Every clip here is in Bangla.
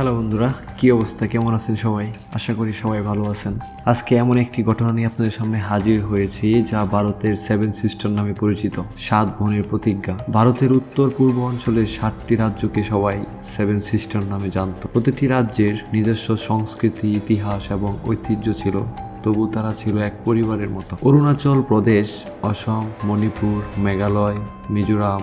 হ্যালো বন্ধুরা, কি অবস্থা? কেমন আছেন সবাই? আশা করি সবাই ভালো আছেন। আজকে এমন একটি ঘটনা নিয়ে আপনাদের সামনে হাজির হয়েছে, যা ভারতের সেভেন সিস্টার নামে পরিচিত। সাত বোনের প্রতিজ্ঞা। ভারতের উত্তর পূর্ব অঞ্চলের সাতটি রাজ্যকে সবাই সেভেন সিস্টার নামে জানত। প্রতিটি রাজ্যের নিজস্ব সংস্কৃতি, ইতিহাস এবং ঐতিহ্য ছিল, তবু তারা ছিল এক পরিবারের মতো। অরুণাচল প্রদেশ, অসম, মণিপুর, মেঘালয়, মিজোরাম,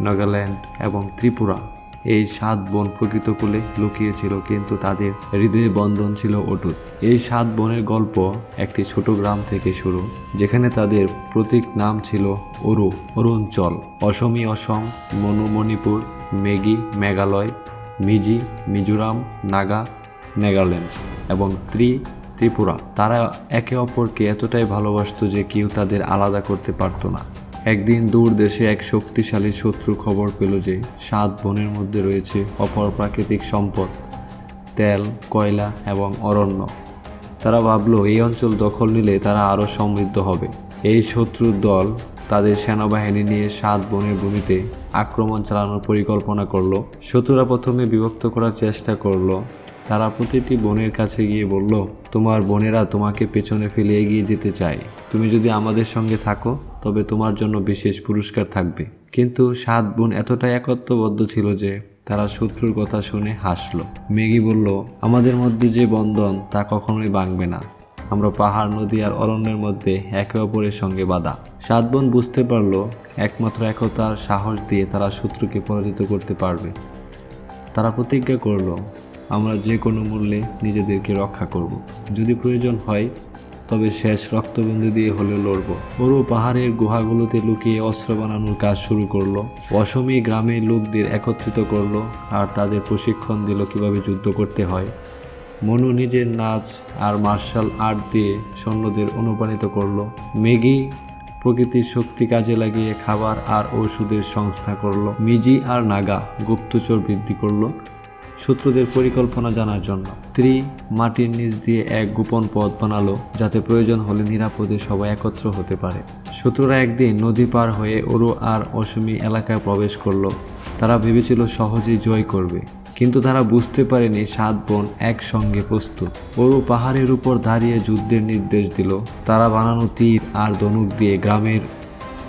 নাগাল্যান্ড এবং ত্রিপুরা। এই সাত বোন প্রকৃত কুলে লুকিয়েছিল, কিন্তু তাদের হৃদয়ে বন্ধন ছিল অটুট। এই সাত বোনের গল্প একটি ছোট গ্রাম থেকে শুরু, যেখানে তাদের প্রতীক নাম ছিল অরু, অরুণচল। অসমী অসম মনু মণিপুর মেগি মেঘালয়, মিজি, মিজোরাম, নাগা, নাগাল্যান্ড এবং ত্রি, ত্রিপুরা। তারা একে অপরকে এতটাই ভালোবাসতো যে কেউ তাদের আলাদা করতে পারতো না। একদিন দূর দেশে এক শক্তিশালী শত্রু খবর পেল যে সাত বনের মধ্যে রয়েছে অপর প্রাকৃতিক সম্পদ, তেল, কয়লা এবং অরণ্য। তারা ভাবলো, এই অঞ্চল দখল নিলে তারা আরও সমৃদ্ধ হবে। এই শত্রুর দল তাদের সেনাবাহিনী নিয়ে সাত বনের ভূমিতে আক্রমণ চালানোর পরিকল্পনা করল। শত্রুরা প্রথমে বিভক্ত করার চেষ্টা করল। তারা প্রতিটি বোনের কাছে গিয়ে বলল, তোমার বোনেরা তোমাকে পেছনে ফেলে এগিয়ে যেতে চায়। তুমি যদি আমাদের সঙ্গে থাকো তবে তোমার জন্য বিশেষ পুরস্কার থাকবে। কিন্তু সাত বোন এতটাই একত্ববদ্ধ ছিল যে তারা শত্রুর কথা শুনে হাসলো। মেগি বলল, আমাদের মধ্যে যে বন্ধন, তা কখনোই ভাঙবে না। আমরা পাহাড়, নদী আর অরণ্যের মধ্যে একে অপরের সঙ্গে বাধা। সাত বোন বুঝতে পারল, একমাত্র একতার সাহস দিয়ে তারা শত্রুকে পরাজিত করতে পারবে। তারা প্রতিজ্ঞা করল, আমরা যে কোনো মূল্যে নিজেদেরকে রক্ষা করব। যদি প্রয়োজন হয় তবে শেষ রক্তবিন্দু দিয়ে হলেও লড়ব। ওরও পাহাড়ের গুহাগুলোতে লুকিয়ে অস্ত্র বানানোর কাজ শুরু করল। অসমী গ্রামের লোকদের একত্রিত করল আর তাদের প্রশিক্ষণ দিল কীভাবে যুদ্ধ করতে হয়। মনু নিজের নাচ আর মার্শাল আর্ট দিয়ে সৈন্যদের অনুপ্রাণিত করল। মেগি প্রকৃতির শক্তি কাজে লাগিয়ে খাবার আর ওষুধের সংস্থা করল। মিজি আর নাগা গুপ্তচর বৃদ্ধি করল। শত্রুদের পরিকল্পনা জানার জন্য। ত্রি মাটির নিচ দিয়ে এক গোপন পথ বানালো, যাতে প্রয়োজন হলে নিরাপদে সবাই একত্র হতে পারে। শত্রুরা একদিন নদী পার হয়ে ওরু আর অসমী এলাকায় প্রবেশ করল। তারা ভেবেছিল সহজেই জয় করবে, কিন্তু তারা বুঝতে পারেনি সাত বোন একসঙ্গে প্রস্তুত। ওরু পাহাড়ের উপর দাঁড়িয়ে যুদ্ধের নির্দেশ দিল। তারা বানানো তীর আর ধনুক দিয়ে গ্রামের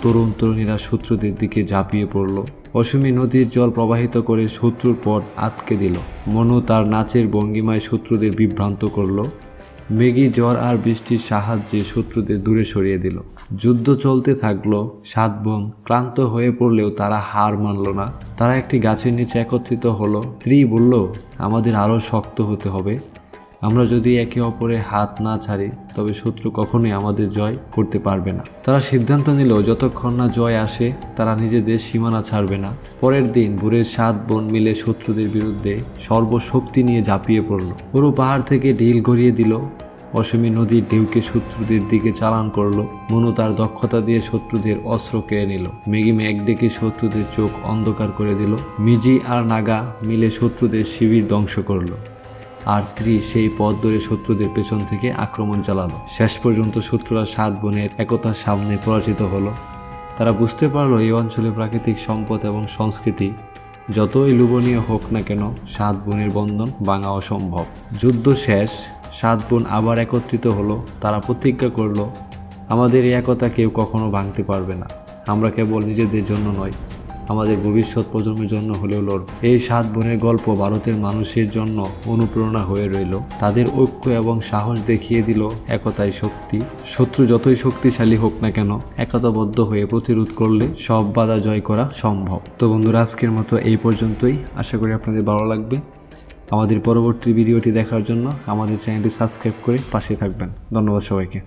তরুণ তরুণীরা শত্রুদের দিকে ঝাঁপিয়ে পড়ল। অসমী নদীর জল প্রবাহিত করে শত্রুর পথ আটকে দিল। মনু তার নাচের ভঙ্গিমায় শত্রুদের বিভ্রান্ত করল। মেঘি জ্বর আর বৃষ্টির সাহায্যে শত্রুদের দূরে সরিয়ে দিল। যুদ্ধ চলতে থাকল, সাত বোন ক্লান্ত হয়ে পড়লেও তারা হার মানল না। তারা একটি গাছের নিচে একত্রিত হলো। স্ত্রী বলল আমাদের আরও শক্ত হতে হবে। আমরা যদি একে অপরের হাত না ছাড়ি, তবে শত্রু কখনোই আমাদের জয় করতে পারবে না। তারা সিদ্ধান্ত নিল, যতক্ষণ না জয় আসে, তারা নিজেদের সীমানা ছাড়বে না। পরের দিন ভোরের সাত বোন মিলে শত্রুদের বিরুদ্ধে সর্বশক্তি নিয়ে ঝাঁপিয়ে পড়ল। পুরো পাহাড় থেকে ঢিল গড়িয়ে দিল। অসমী নদীর ঢেউকে শত্রুদের দিকে চালান করল। মনু তার দক্ষতা দিয়ে শত্রুদের অস্ত্র কেড়ে নিল। মেগি ম্যাগ ডেকে শত্রুদের চোখ অন্ধকার করে দিল। মিজি আর নাগা মিলে শত্রুদের শিবির ধ্বংস করল। আর ত্রি সেই পথ ধরে শত্রুদের পেছন থেকে আক্রমণ চালালো। শেষ পর্যন্ত শত্রুরা সাত বোনের একতার সামনে পরাজিত হলো। তারা বুঝতে পারল এই অঞ্চলে প্রাকৃতিক সম্পদ এবং সংস্কৃতি যতই লোভনীয় হোক না কেন, সাত বোনের বন্ধন ভাঙা অসম্ভব। যুদ্ধ শেষ, সাত বোন আবার একত্রিত হলো, তারা প্রতিজ্ঞা করল, আমাদের এই একতা কেউ কখনো ভাঙতে পারবে না। আমরা কেবল নিজেদের জন্য নয় আমাদের ভবিষ্যৎ প্রজন্মের জন্য হলেও লড়ব। এই সাত বোনের গল্প ভারতের মানুষের জন্য অনুপ্রেরণা হয়ে রইল। তাদের ঐক্য এবং সাহস দেখিয়ে দিল একতাই শক্তি। শত্রু যতই শক্তিশালী হোক না কেন, একতাবদ্ধ হয়ে প্রতিরোধ করলে সব বাধা জয় করা সম্ভব। তো বন্ধুরা, আজকের মতো এই পর্যন্তই। আশা করি আপনাদের ভালো লাগবে। আমাদের পরবর্তী ভিডিওটি দেখার জন্য আমাদের চ্যানেলটি সাবস্ক্রাইব করে পাশে থাকবেন। ধন্যবাদ সবাইকে।